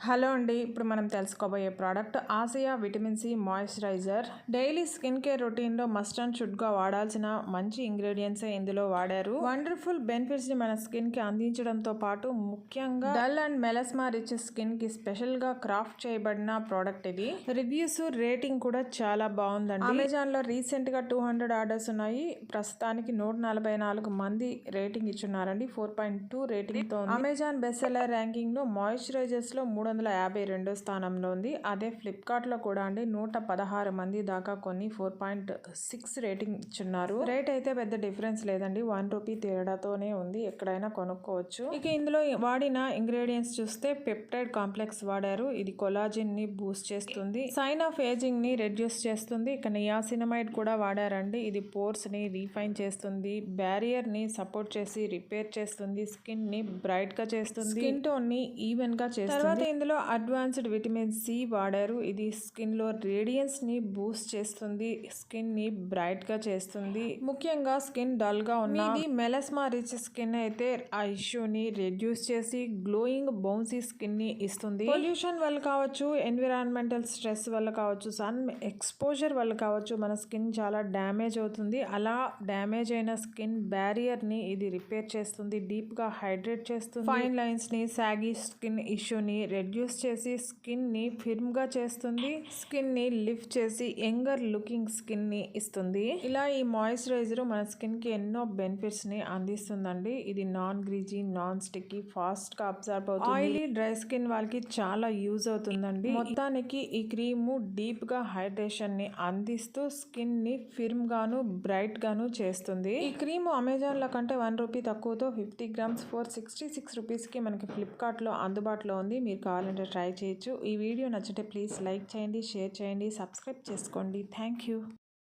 Hello అండి ఇప్పుడు మనం తెలుసుకోబోయే product Asia vitamin C moisturizer. Daily skin care రొటీన్లో మస్ట్ అండ్ షుడ్గా వాడాల్సిన మంచి ఇంగ్రీడియంట్సే ఇందులో వాడారు? వండర్ఫుల్ బెనిఫిట్స్ని మన స్కిన్కి అందించడంతో పాటు ముఖ్యంగా డల్ అండ్ మెలస్మా రిచ్ స్కిన్కి స్పెషల్గా క్రాఫ్ట్ చేయబడిన ప్రోడక్ట్ ఇది. రివ్యూస్ రేటింగ్ కూడా చాలా బాగుందండి. అమెజాన్లో రీసెంట్గా టూ హండ్రెడ్ ఆర్డర్స్ ఉన్నాయి. ప్రస్తుతానికి నూట నలభై నాలుగు మంది రేటింగ్ ఇచ్చున్నారండి. ఫోర్ పాయింట్ టూ రేటింగ్తో అమెజాన్ బెస్ట్ సెల్లర్ ర్యాంకింగ్లో మాయిశ్చరైజర్స్లో మూడు వందల యాభై రెండో స్థానంలో ఉంది. అదే ఫ్లిప్కార్ట్లో కూడా అండి నూట పదహారు మంది దాకా కొన్ని ఫోర్ పాయింట్ సిక్స్ రేటింగ్ ఇచ్చున్నారు. రేట్ అయితే పెద్ద డిఫరెన్స్ లేదండి. వన్ రూపీ తేడాతోనే ఉంది. ఎక్కడైనా కొనుక్కోవచ్చు. ఇక ఇందులో వాడిన ఇంగ్రీడియంట్స్ చూస్తే పెప్టైడ్ కాంప్లెక్స్ వాడారు. ఇది కొలాజిన్ని బూస్ట్ చేస్తుంది. సైన్ ఆఫ్ ఏజింగ్ని రెడ్యూస్ చేస్తుంది. ఇక నియాసినమైడ్ కూడా వాడారండి. ఇది పోర్స్ని రీఫైన్ చేస్తుంది. బ్యారియర్ని సపోర్ట్ చేసి రిపేర్ చేస్తుంది. స్కిన్ని బ్రైట్గా చేస్తుంది. స్కిన్ టోన్ని ఈవెన్గా చేస్తుంది. తర్వాత ఇందులో అడ్వాన్స్డ్ విటమిన్ సి వాడారు. ఇది స్కిన్లో రేడియన్స్ని బూస్ట్ చేస్తుంది స్కిన్ని బ్రైట్గా చేస్తుంది. ముఖ్యంగా స్కిన్ డల్గా ఉన్న ఇది మెలస్మా రిచ్ స్కిన్ అయితే ఆ ఇష్యూని రెడ్యూస్ చేసి గ్లోయింగ్ బౌన్సీ స్కిన్ని ఇస్తుంది. పొల్యూషన్ వల్ల కావచ్చు ఎన్విరాన్మెంటల్ స్ట్రెస్ వల్ల కావచ్చు సన్ ఎక్స్పోజర్ వల్ల కావచ్చు మన స్కిన్ చాలా డ్యామేజ్ అవుతుంది. అలా డ్యామేజ్ అయిన స్కిన్ బ్యారియర్ని ఇది రిపేర్ చేస్తుంది డీప్గా హైడ్రేట్ చేస్తుంది. ఫైన్ లైన్స్ని సాగి స్కిన్ ఇష్యూని రెడ్యూస్ చేసి స్కిన్ని ఫిర్మ్గా చేస్తుంది. స్కిన్ని లిఫ్ట్ చేసి యంగర్ లుకింగ్ స్కిన్ని ఇస్తుంది. ఇలా ఈ మాయిశ్చరైజర్ మన స్కిన్కి ఎన్నో బెనిఫిట్స్ని అందిస్తుందండి. ఇది నాన్ గ్రీజీ నాన్ స్టిక్కీ ఫాస్ట్గా అబ్జర్వ్ అవుతుంది. ఆయిలీ డ్రై స్కిన్ వాళ్ళకి చాలా యూజ్ అవుతుందండి. మొత్తానికి ఈ క్రీమ్ డీప్గా హైడ్రేషన్ని హైడ్రేషన్ని అందిస్తూ స్కిన్ని ఫిర్మ్ గాను బ్రైట్ గాను చేస్తుంది. ఈ క్రీమ్ అమెజాన్లో కంటే one rupee తక్కువతో fifty grams four sixty six రూపీస్కి మనకి ఫ్లిప్కార్ట్లో అందుబాటులో ఉంది. మీరు కావాలంటే ట్రై చేయొచ్చు. ఈ వీడియో నచ్చితే ప్లీజ్ లైక్ చేయండి షేర్ చేయండి సబ్స్క్రైబ్ చేసుకోండి. Thank you.